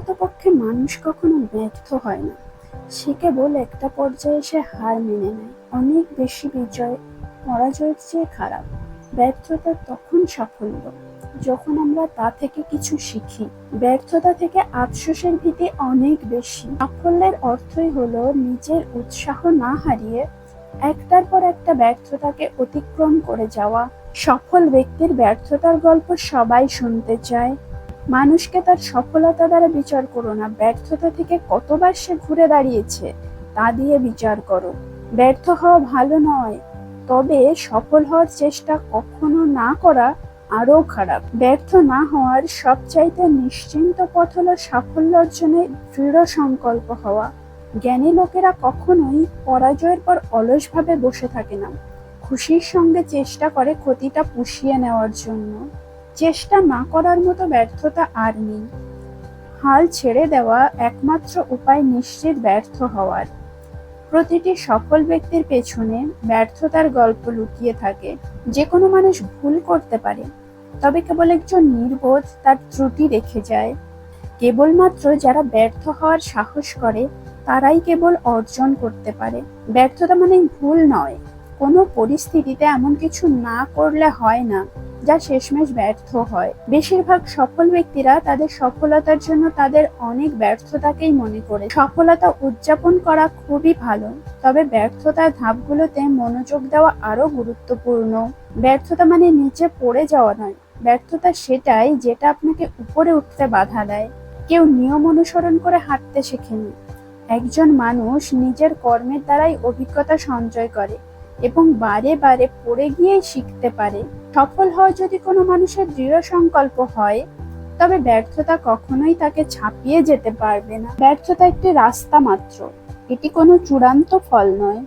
প্রকৃতপক্ষে মানুষ কখনো ব্যর্থ হয় না। সে কেবল একটা পর্যায়ে সে হার মেনে নেয়। অনেক বেশি বিজয়, পরাজয়ের চেয়ে খারাপ। ব্যর্থতা তখন সাফল্য। যখন আমরা তা থেকে কিছু শিখি, ব্যর্থতা থেকে আফসোসের ভীতি অনেক বেশি। সাফল্যের অর্থই হলো নিজের উৎসাহ না হারিয়ে একটার পর একটা ব্যর্থতাকে অতিক্রম করে যাওয়া। সফল ব্যক্তির ব্যর্থতার গল্প সবাই শুনতে চায়। মানুষকে তার সফলতা দ্বারা বিচার করো না। ব্যর্থতা থেকে কতবার সে ঘুরে দাঁড়িয়েছে, তা দিয়ে বিচার করো। ব্যর্থ হওয়া ভালো নয়, তবে সফল হওয়ার চেষ্টা কখনো না করা আরও খারাপ। ব্যর্থ না হওয়ার সবচাইতে নিশ্চিন্ত পথ হলো সাফল্য অর্জনে দৃঢ় সংকল্প হওয়া। জ্ঞানী লোকেরা কখনোই পরাজয়ের পর অলসভাবে বসে থাকে না। খুশির সঙ্গে চেষ্টা করে ক্ষতিটা পুষিয়ে নেওয়ার জন্য। চেষ্টা না করার মতো ব্যর্থতা আর নেই। হাল ছেড়ে দেওয়া একমাত্র উপায় নিশ্চিত ব্যর্থ হওয়ার। প্রতিটি সফল ব্যক্তির পেছনে ব্যর্থতার গল্প লুকিয়ে থাকে। যে কোনো মানুষ ভুল করতে পারে, তবে কেবল একজন নির্বোধ তার ত্রুটি রেখে যায়। কেবলমাত্র যারা ব্যর্থ হওয়ার সাহস করে, তারাই কেবল অর্জন করতে পারে। ব্যর্থতা মানে ভুল নয়। কোনো পরিস্থিতিতে এমন কিছু না করলে হয় না। যা শেষমেশ ব্যর্থ হয়। বেশিরভাগ সফল ব্যক্তিরা তাদের সফলতার জন্য তাদের অনেক ব্যর্থতাকেই মনে করে। সফলতা উদযাপন করা খুবই ভালো, তবে ব্যর্থতার ধাপগুলোতে মনোযোগ দেওয়া আরও গুরুত্বপূর্ণ। ব্যর্থতা মানে নিচে পড়ে যাওয়া নয়, ব্যর্থতা সেটাই যেটা আপনাকে উপরে উঠতে বাধা দেয়। কেউ নিয়ম অনুসরণ করে হাঁটতে শেখেনি। একজন মানুষ নিজের কর্মের দ্বারাই অভিজ্ঞতা সঞ্চয় করে এবং বারে বারে পড়ে গিয়েই শিখতে পারে। সফল হওয়া যদি কোনো মানুষের দৃঢ় সংকল্প হয়, তবে ব্যর্থতা কখনোই তাকে ছাপিয়ে যেতে পারবে না। ব্যর্থতা একটি রাস্তা মাত্র। এটি কোনো চূড়ান্ত ফল নয়।